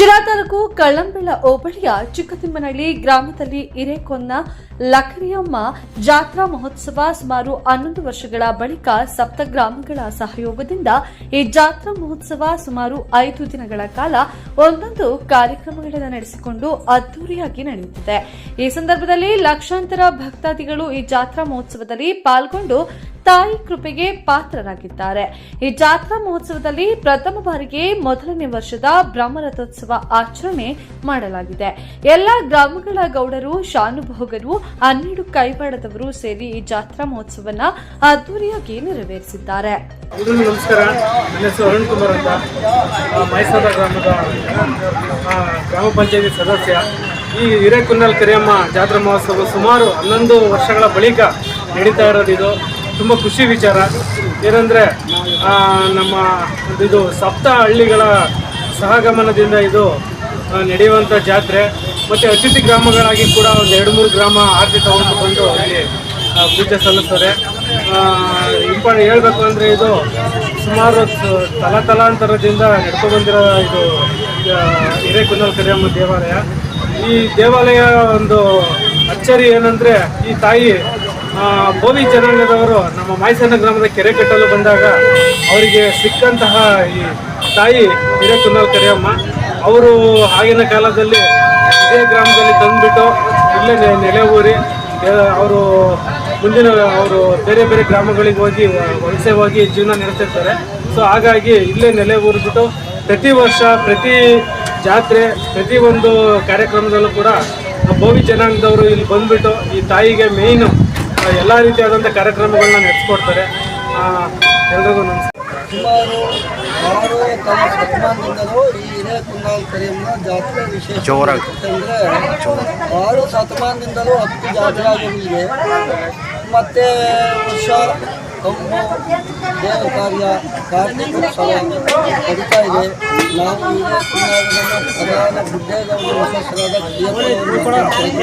ಶಿರಾ ತಾಲೂಕು ಕಳ್ಳಂಬೆಳ ಹೋಬಳಿಯ ಚಿಕ್ಕತಿಮ್ಮನಹಳ್ಳಿ ಗ್ರಾಮದಲ್ಲಿ ಹಿರೇಕೊನ್ನ ಲಕರಿಯಮ್ಮ ಜಾತ್ರಾ ಮಹೋತ್ಸವ ಸುಮಾರು ಹನ್ನೊಂದು ವರ್ಷಗಳ ಬಳಿಕ ಸಪ್ತ ಗ್ರಾಮಗಳ ಸಹಯೋಗದಿಂದ ಈ ಜಾತ್ರಾ ಮಹೋತ್ಸವ ಸುಮಾರು ಐದು ದಿನಗಳ ಕಾಲ ಒಂದೊಂದು ಕಾರ್ಯಕ್ರಮಗಳನ್ನು ನಡೆಸಿಕೊಂಡು ಅದ್ದೂರಿಯಾಗಿ ನಡೆಯುತ್ತಿದೆ. ಈ ಸಂದರ್ಭದಲ್ಲಿ ಲಕ್ಷಾಂತರ ಭಕ್ತಾದಿಗಳು ಈ ಜಾತ್ರಾ ಮಹೋತ್ಸವದಲ್ಲಿ ಪಾಲ್ಗೊಂಡು ತಾಯಿ ಕೃಪೆಗೆ ಪಾತ್ರರಾಗಿದ್ದಾರೆ. ಈ ಜಾತ್ರಾ ಮಹೋತ್ಸವದಲ್ಲಿ ಪ್ರಥಮ ಬಾರಿಗೆ ಮೊದಲನೇ ವರ್ಷದ ಬ್ರಹ್ಮರಥೋತ್ಸವ ಆಚರಣೆ ಮಾಡಲಾಗಿದೆ. ಎಲ್ಲ ಗ್ರಾಮಗಳ ಗೌಡರು, ಶಾನುಭೋಗರು, ಹನ್ನೆರಡು ಕೈವಾಡದವರು ಸೇರಿ ಈ ಜಾತ್ರಾ ಮಹೋತ್ಸವನ ಅದ್ದೂರಿಯಾಗಿ ನೆರವೇರಿಸಿದ್ದಾರೆ. ನಮಸ್ಕಾರ. ನನ್ನ ಹೆಸರು ಅರುಣ್ ಕುಮಾರ್ ಅಂತ. ಮೈಸೂರ ಗ್ರಾಮದ ಗ್ರಾಮ ಪಂಚಾಯತಿ ಸದಸ್ಯ. ಈ ಹಿರೇಕುನ್ನಲ್ ಕರಿಯಮ್ಮ ಜಾತ್ರಾ ಮಹೋತ್ಸವ ಸುಮಾರು ಹನ್ನೊಂದು ವರ್ಷಗಳ ಬಳಿಕ ನಡೀತಾ ಇರೋದು ಇದು ತುಂಬ ಖುಷಿ ವಿಚಾರ. ಏನಂದರೆ ನಮ್ಮ ಇದು ಸಪ್ತ ಹಳ್ಳಿಗಳ ಸಹಗಮನದಿಂದ ಇದು ನಡೆಯುವಂಥ ಜಾತ್ರೆ. ಮತ್ತು ಅತಿಥಿ ಗ್ರಾಮಗಳಾಗಿ ಕೂಡ ಒಂದು ಎರಡು ಮೂರು ಗ್ರಾಮ ಆರತಿ ತಗೊಂಡುಕೊಂಡು ಅಲ್ಲಿ ಪೂಜೆ ಸಲ್ಲಿಸ್ತಾರೆ. ಇಂಪಾರ್ಟ್ ಹೇಳಬೇಕು ಅಂದರೆ ಇದು ಸುಮಾರು ತಲಾ ತಲಾಂತರದಿಂದ ಬಂದಿರೋ ಇದು ಹಿರೇಕುನ್ನಲ್ ಕರಿಯಮ್ಮ ದೇವಾಲಯ. ಈ ದೇವಾಲಯ ಒಂದು ಅಚ್ಚರಿ ಏನಂದರೆ, ಈ ತಾಯಿ ಬೋವಿ ಜನಾಂಗದವರು ನಮ್ಮ ಮಾಯಸನ ಗ್ರಾಮದ ಕೆರೆ ಕಟ್ಟಲು ಬಂದಾಗ ಅವರಿಗೆ ಸಿಕ್ಕಂತಹ ಈ ತಾಯಿ ಹಿರೇಕುನ್ನಲ್ ಕರಿಯಮ್ಮ ಅವರು ಆಗಿನ ಕಾಲದಲ್ಲಿ ಇದೇ ಗ್ರಾಮದಲ್ಲಿ ತಂದುಬಿಟ್ಟು ಇಲ್ಲೇ ನೆಲೆ ಊರಿ ಅವರು ಮುಂದಿನ ಅವರು ಬೇರೆ ಬೇರೆ ಗ್ರಾಮಗಳಿಗೆ ಹೋಗಿ ವಲಸೆ ಹೋಗಿ ಜೀವನ ನಡೆಸಿರ್ತಾರೆ ಸೊ ಹಾಗಾಗಿ ಇಲ್ಲೇ ನೆಲೆ ಊರಿಬಿಟ್ಟು ಪ್ರತಿ ವರ್ಷ, ಪ್ರತಿ ಜಾತ್ರೆ, ಪ್ರತಿ ಒಂದು ಕಾರ್ಯಕ್ರಮದಲ್ಲೂ ಕೂಡ ಬೋವಿ ಜನಾಂಗದವರು ಇಲ್ಲಿ ಬಂದುಬಿಟ್ಟು ಈ ತಾಯಿಗೆ ಮೇಯ್ನು ಎಲ್ಲ ರೀತಿಯಾದಂಥ ಕಾರ್ಯಕ್ರಮಗಳನ್ನ ನಡೆಸ್ಕೊಡ್ತಾರೆ. ಆ, ಎಲ್ರಿಗೂ ನಮಸ್ಕಾರ. ಸುಮಾರು ಆರು ತಮ್ಮ ಶತಮಾನದಿಂದಲೂ ಈ ಹಿರೇಕುಂದಾಲ್ ಜಾತ್ರೆ ವಿಶೇಷ ಯಾಕಂದ್ರೆ ಆರು ಶತಮಾನದಿಂದಲೂ ಹತ್ತು ಜಾತ್ರೆ ಆಗೋದಿದೆ ಮತ್ತೆ ವರ್ಷ ದೇವ ಕಾರ್ಯ ಉತ್ಸವ ನಡೀತಾ ಇದೆ ನಾವು ವಿಶೇಷರಾದ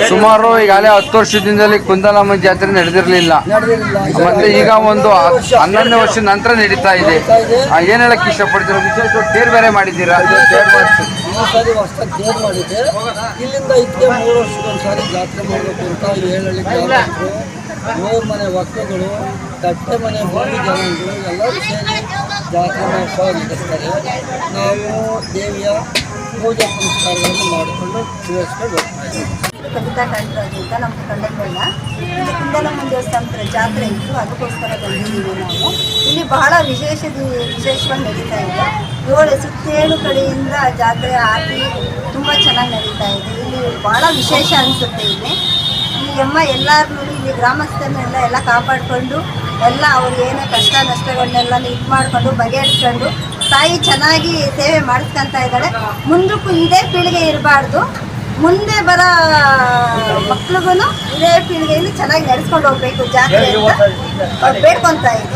ಸುಮಾರು ಈಗಾಗಲೇ ಹತ್ತು ವರ್ಷದಿಂದಲೇ ಕುಂದಲಮ್ಮ ಜಾತ್ರೆ ನಡೆದಿರಲಿಲ್ಲ. ಮತ್ತೆ ಈಗ ಒಂದು ಹನ್ನೊಂದನೇ ವರ್ಷದ ನಂತರ ನಡೀತಾ ಇದೆ. ಏನ್ ಹೇಳಕ್ ಇಷ್ಟಪಡ್ತೀರಾ? ವಿಶೇಷ ತೇರ್ ಬೇರೆ ಮಾಡಿದ್ದೀರಾ? ಸಾರಿ ಹೊಸ ತೇರ್ ಮಾಡಿದ್ದೆ ಇಲ್ಲಿಂದ ಇದಕ್ಕೆ ಮೂರು ವರ್ಷಕ್ಕೊಂದ್ಸಾರಿ ಜಾತ್ರೆ ಮಾಡಬೇಕು ಅಂತ ಗ್ರಾಮಸ್ಥರು ಮೂರು ಮನೆ ಒಕ್ಕಗಳು ಕಟ್ಟೆ ಮನೆ ಎಲ್ಲರೂ ಸೇರಿ ಜಾತ್ರೆ ಮಹೋತ್ಸವ ನಡೆಸ್ತಾರೆ. ನಾವು ದೇವಿಯ ಪೂಜೆ ಪುನಸ್ಕಾರಗಳನ್ನು ಮಾಡಿಕೊಂಡು ಪೂರೈಸ್ಕೊಂಡು ಹೋಗ್ತಾ ಕವಿತಾ ಕಂಡ್ರಾಜು ಅಂತ ನಮ್ಮ ಇಲ್ಲಿ ಜಾತ್ರೆ ಇತ್ತು, ಅದಕ್ಕೋಸ್ಕರ ಬಂದಿದ್ದೀವಿ ನಾವು. ಇಲ್ಲಿ ಬಹಳ ವಿಶೇಷ ವಿಶೇಷವಾಗಿ ನಡೀತಾ ಇದೆ. ಏಳು ಸುತ್ತೇಳು ಕಡೆಯಿಂದ ಜಾತ್ರೆ ಆಗಿ ತುಂಬ ಚೆನ್ನಾಗಿ ನಡೀತಾ ಇದೆ. ಇಲ್ಲಿ ಬಹಳ ವಿಶೇಷ ಅನಿಸುತ್ತೆ ಇಲ್ಲಿ. ಈ ಅಮ್ಮ ಎಲ್ಲರನ್ನೂ ಇಲ್ಲಿ ಗ್ರಾಮಸ್ಥರನ್ನೆಲ್ಲ ಎಲ್ಲ ಕಾಪಾಡಿಕೊಂಡು ಎಲ್ಲ ಅವ್ರು ಏನೇ ಕಷ್ಟ ನಷ್ಟಗಳನ್ನೆಲ್ಲ ಇದು ಮಾಡಿಕೊಂಡು ಬಗೆಹರಿಸ್ಕೊಂಡು ತಾಯಿ ಚೆನ್ನಾಗಿ ಸೇವೆ ಮಾಡಿಸ್ಕೊಂತ ಇದ್ದಾಳೆ. ಮುಂದಕ್ಕೂ ಇದೇ ಪೀಳಿಗೆ ಇರಬಾರ್ದು. ಮುಂದೆ ಬರೋ ಮಕ್ಳಿಗೂ ಇದೇ ಪೀಳಿಗೆಯಲ್ಲಿ ಚೆನ್ನಾಗಿ ನಡೆಸ್ಕೊಂಡು ಹೋಗ್ಬೇಕು ಜಾತ್ರೆ ಅಂತ. ಬೇಡ್ಕೊಂತ ಇದ್ದೀನಿ